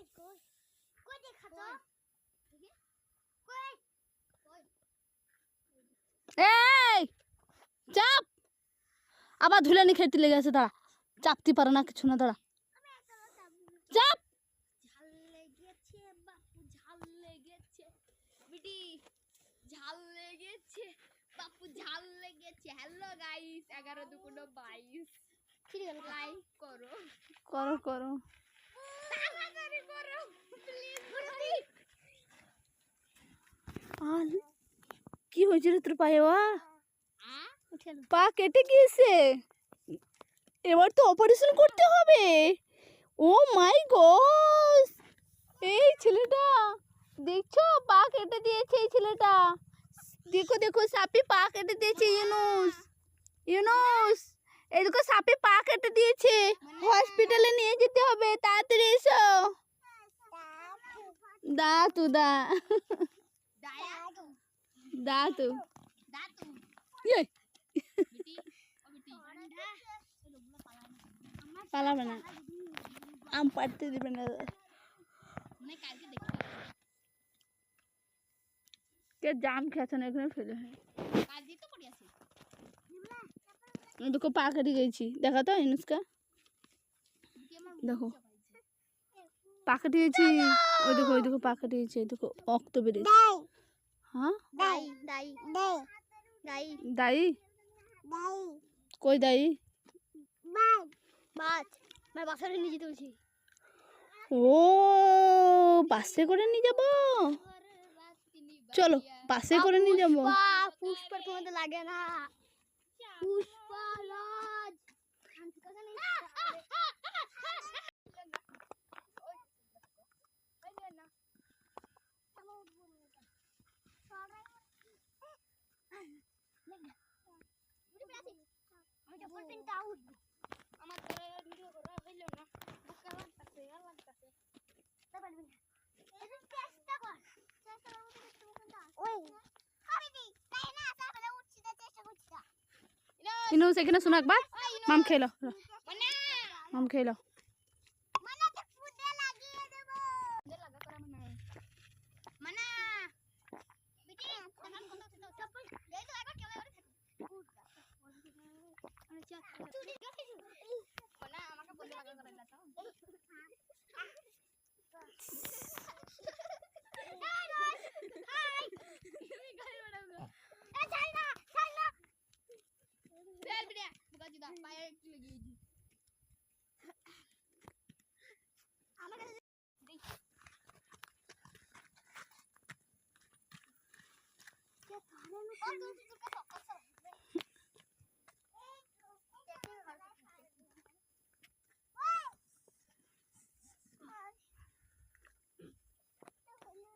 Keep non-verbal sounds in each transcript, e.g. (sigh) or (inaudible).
কই কই? কই দেখা তো কই? কই? এই চাপ! আবার ধুলে নি খেতে লেগে আছে দাঁড়া। চাপতে পারে না কিছু না দাঁড়া। চাপ। ঝাল লেগেছে বাপু ঝাল লেগেছে। বিটি ঝাল লেগেছে বাপু ঝাল লেগেছে। হ্যালো গাইস এগারো বাইশ। লাইক করো। করো করো তাড়াতাড়ি করো প্লিজ আর কি হয়েছে রে তোর পায়ে ওয়া আ উঠে পা কেটে গিয়েছে এবার তো অপারেশন করতে হবে ও মাই গস এই ছেলেটা দেখছ পা কেটে দিয়েছে এই ছেলেটা দেখো দেখো সাপে পা কেটে দিয়েছে ইউনুস ইউনুস এই দেখো সাপে পা কেটে দিয়েছে হসপিটালে নিয়ে যেতে হবে তাড়াতাড়ি এসো দা তু দা দায়াতু ও বিটি ঠান্ডা পালাবে না আম পাড়তে দিবে না মানে কালকে দেখি কে জাম খেয়েছে না এখানে ফেলে হয় কাল দিয়ে তো পড়ে আছে দেখো পা কেটে গেছি দেখা তো ইনুসকা দেখো পা কেটে গেছি ওই দেখো ওই দেখো পা কেটে গেছি দেখো রক্ত বেরিয়েছে হ্যাঁ? দাই দাই দাই দাই। দাই? দাই। কই দাই? বাস বাস মানে বাসারে নিয়ে যেতে বলছি। ও বাসে করে নিয়ে যাব? চলো বাসে করে নিয়ে যাব। পুষ্পার তোমাদের লাগে না। পুষ্পা আমার ধরে ভিডিও করা হইল না। বুকা লাগতাছে আর লাগতাছে। তারপর এটা চেষ্টা কর। চেষ্টা করব তো কোনটা ওই। আমি দি। তাই না? তারপরে উঠছি না চেষ্টা করছি না ইনুস এখানে শোনো একবার। মাম খেলো। মানে মাম খেলো মানে তো ফুটে লাগিয়ে দেব ফুটে লাগা করা মানে মানে বিটি এখন কোন ছিল চপ্পল এই তো একবার কেমন করে আচ্ছা তুই গেছিস মানে আমাকে বলে লাগা করে না তো হাই তুমি গাড়ি বাড়াবো এ ছাড় না ছাড় না দেখ বিটিয়া বুকা জুদা পায়ে একটু লাগিয়ে দিই আমার কাছে দেই কে তাহলে ও তুই তুই কা সকাল আমি চেষ্টা করলাম বুকে যে আনছান করছি বিটি পুজো লাগাতে চেষ্টা করলাছি বিটি লাগো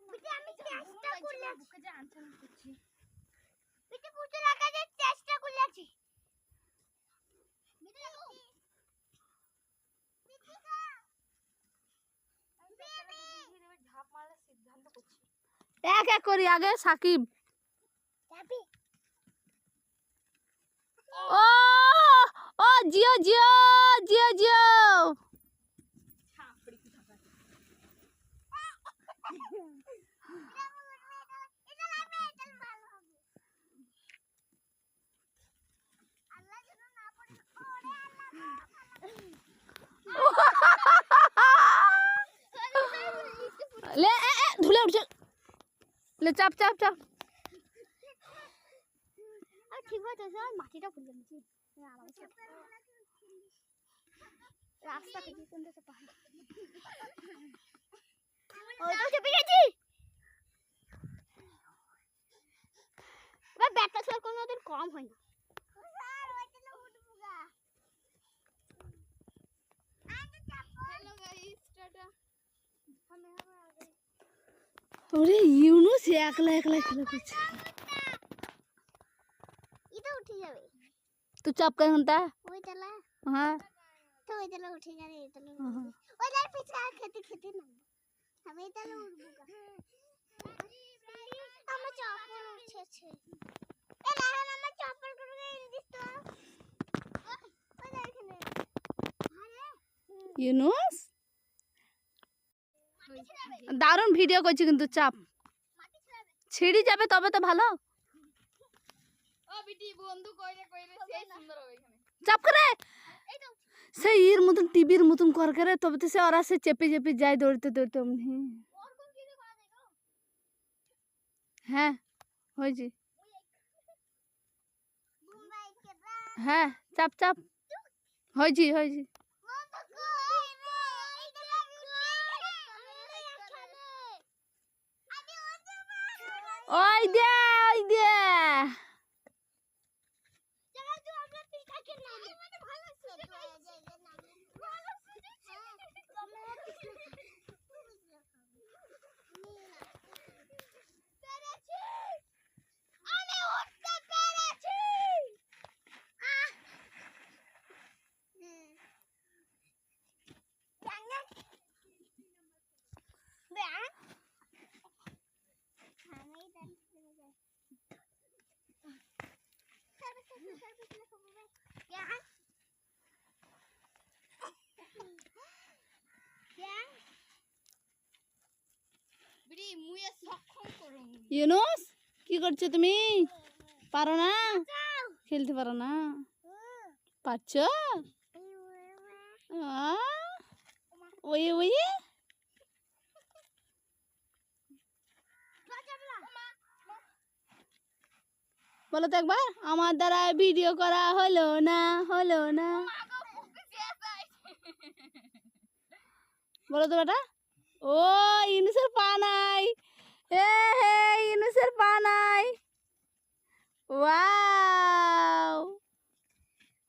বিটি কা ঝাপ মারার করছি। এক এক করি আগে সাকিব। ও ও জিও জিও জিও জিও ছাপড়ি কি থাকা এটা লাগবে এটা ভালো হবে আল্লাহ যেন না পড়ে ওরে আল্লাহ লে এ, এ, ধুলে উঠছে লে, চাপ চাপ চাপ। ঠিক স্যার মাটিটা ফুলে নিচ্ছি রাস্তা থেকে কোনটা পাহাড়? ওই তো চেপে গেছি। কম হয় না হ্যালো গাইস টাটা আমি আবার আগে ওরে ইউনুস একলা একলা খেলা করছে। এটা উঠে যাবে। তুই চাপ কা ঘণ্টা ওই তালা? হ্যাঁ। তো ওই তালা উঠে যাবে এই তালা হ্যাঁ, হ্যাঁ। ওই তালা পিছনে আর খেতে খেতে না। আমি এই তালা উঠবো গা। আমার চপ্পল উঠেছে। এ দেখেন আমার চপ্পল করে দিস তো। ওই দেখ এখানে আরে। ইউনুস? দারুণ ভিডিও করছি কিন্তু চাপ। ছিঁড়ি যাবে তবে তো ভালো। ও বিটি বন্ধু কইরে কইরে সেই সুন্দর হবে এখানে। চাপ করে। সেই ইয়ের মতন টিভির মতন কর করে তবে তো সে ওরা সে চেপে চেপে যায় দৌড়তে দৌড়তে অমনি। হ্যাঁ হয়েছে। হ্যাঁ চাপ চাপ। হয়েছি হয়েছি বন্ধু কই রে এই তো লাগি আমি ওতে ওই দে ওই দে চলো তো আমরা পিকাকে নাম মানে ভালো ছোট হয়ে যায় যে নাম ভালো পেরেছি আমি উঠতে পেরেছি আহ হুম ব্যাং ব্যাং আমি দাঁড়িয়ে যাই Service, service, service, look over there. Yeah. Yeah. বিটি মুয়ে সক্ষম করুম ইউনুস, কি করছ তুমি? পারো না? খেলতে পারো না? পারছ? ওই ওই? বলো তো একবার, আমার দ্বারা ভিডিও করা হলো না হলো না? বলো তো বেটা। ও ইনুসের পা নাই। হে ইনুসের পা নাই ওয়াও।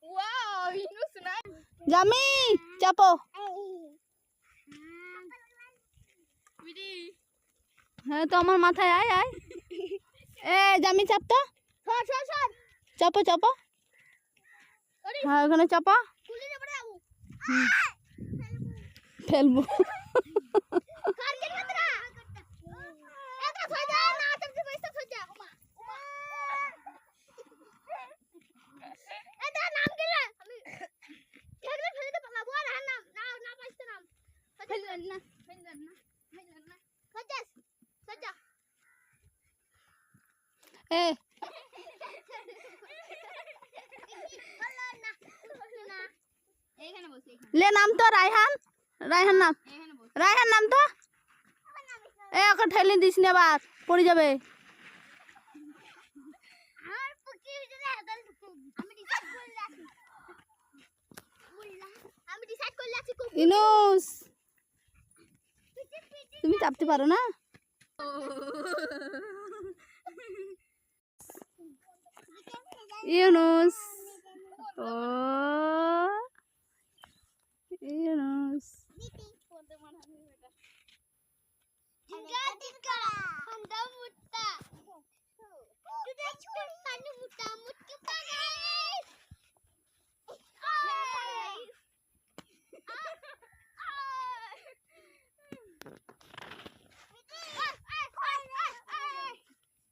ওয়াও ইনুস না জামি চাপো। হ্যাঁ তো আমার মাথায় আয় আয়। (laughs) এ জামি চাপ তো। চাপো চাপো। হ্যাঁ ওখানে চাপা। ফেলব কার কে খতরা এটা সজা না তুমি পয়সা সজা উমা উমা এটা নাম কি রে আমি ঠেকলে ফেলতে পারব আর হ্যাঁ নাম না না পাইছে নাম ফেললেন না ফেললেন না ফেললেন না সজা সজা এ বলো না না এইখানে বসে এখানে লে, নাম তো রায়হান। রায়হান নাম। রায়হান নাম তো? এ, ওকে ঠেলে দিস না আবার, পড়ে যাবে। ইনুস। তুমি চাপতে পারো না (laughs) ইউনুস ও ইউনুস টিকা টিকা হন্দা মুত্তা তুই ছোট সানু মুত্তা মুত্তি পারে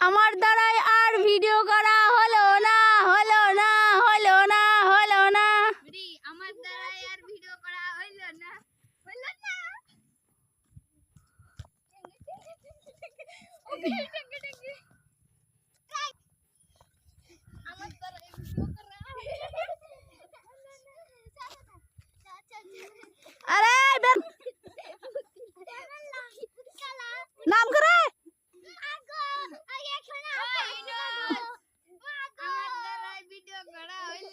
আমার দ্বারাই আর ভিডিও করা হলো না হলো না হলো না হলো না বিটি আমার দ্বারা আর ভিডিও করা হইল না হইল না আমার দ্বারা এই ভিডিও করা আরে বের নাম করে আমার দ্বারা ভিডিও করা হইল না